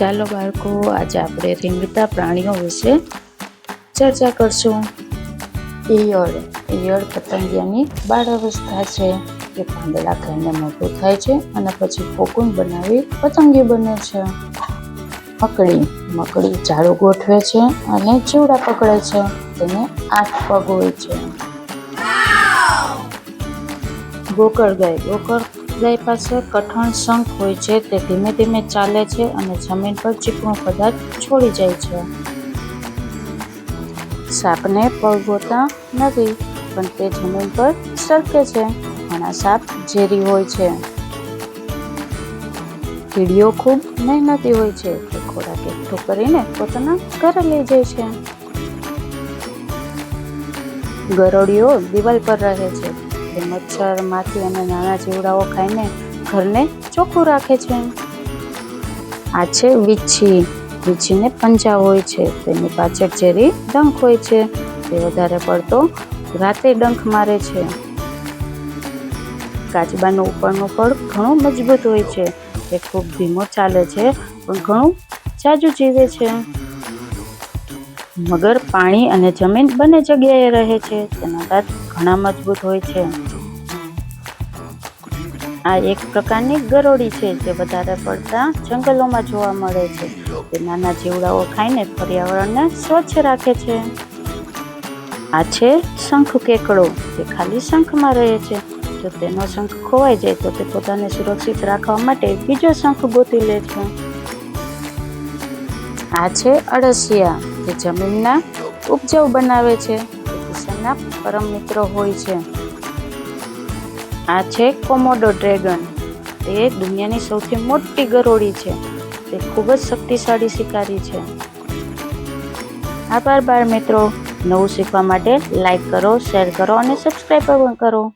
ચાલો બાળકો, આજે આપણે રીંગતા પ્રાણીઓ વિશે ચર્ચા કરશું. ઈયળ. ઈયળ પતંગિયાની બાળ અવસ્થા છે. એ પાંદડા ખાઈને મોટું થાય છે અને પછી કોકુન બનાવી પતંગી બને છે. મકડી. મકડી ઝાડુ ગોઠવે છે અને ચીવડા પકડે છે. તેને આઠ પગ હોય છે. ગોકળ ગાય. ગોકળ ગાય પાસે કઠણ શંખ હોય છે, તે ધીમે ધીમે ચાલે છે અને જમીન પર ચીકણું પદાર્થ છોડી જાય છે. સાપને પગોતા નથી, પણ તે જમીન પર સરકે છે. ઘણા સાપ ઝેરી હોય છે. કીડીઓ ખૂબ મહેનતી હોય છે, તે ખોરાક એકઠો કરીને પોતાના ઘરે લઈ જાય છે. ગરોળીઓ દિવાલ પર રહે છે. મચ્છર માખી અને નાના જીવડાઓ ખાઈને ઘરને ચોખ્ખું રાખે છે. આ છે વીછી. વીછીને પંજા હોય છે. તેની પાછળ ઝેરી ડંખ હોય છે. તે વધારે પડતો રાતે ડંખ મારે છે. કાચબાનું ઉપરનું પડ ઘણું મજબૂત હોય છે. એ ખૂબ ધીમો ચાલે છે, પણ ઘણું જાજુ જીવે છે. મગર, પાણી અને જમીન બંને જગ્યાએ રહે છે. તેના દાંત ઘણા મજબૂત હોય છે. આ એક પ્રકારની ગરોળી છે જે વધારે પડતા જંગલોમાં જોવા મળે છે. તે નાના જીવડાઓ ખાઈને પર્યાવરણને સ્વચ્છ રાખે છે. આ છે શંખ કેકડો. જે ખાલી શંખમાં રહે છે. જો તેનો શંખ ખોવાઈ જાય તો તે પોતાને સુરક્ષિત રાખવા માટે બીજો શંખ ગોતી લે છે. આ છે અળસિયા. જે જમીનના ઉપજાઉ બનાવે છે. તે પરમ મિત્રો હોય છે. આ છે કોમોડો ડ્રેગન. તે દુનિયાની સૌથી મોટી ગરોળી છે. તે ખૂબ જ શક્તિશાળી શિકારી છે. આભાર બાળ મિત્રો. નવું શીખવા માટે લાઈક કરો, શેર કરો અને સબસ્ક્રાઈબ પણ કરો.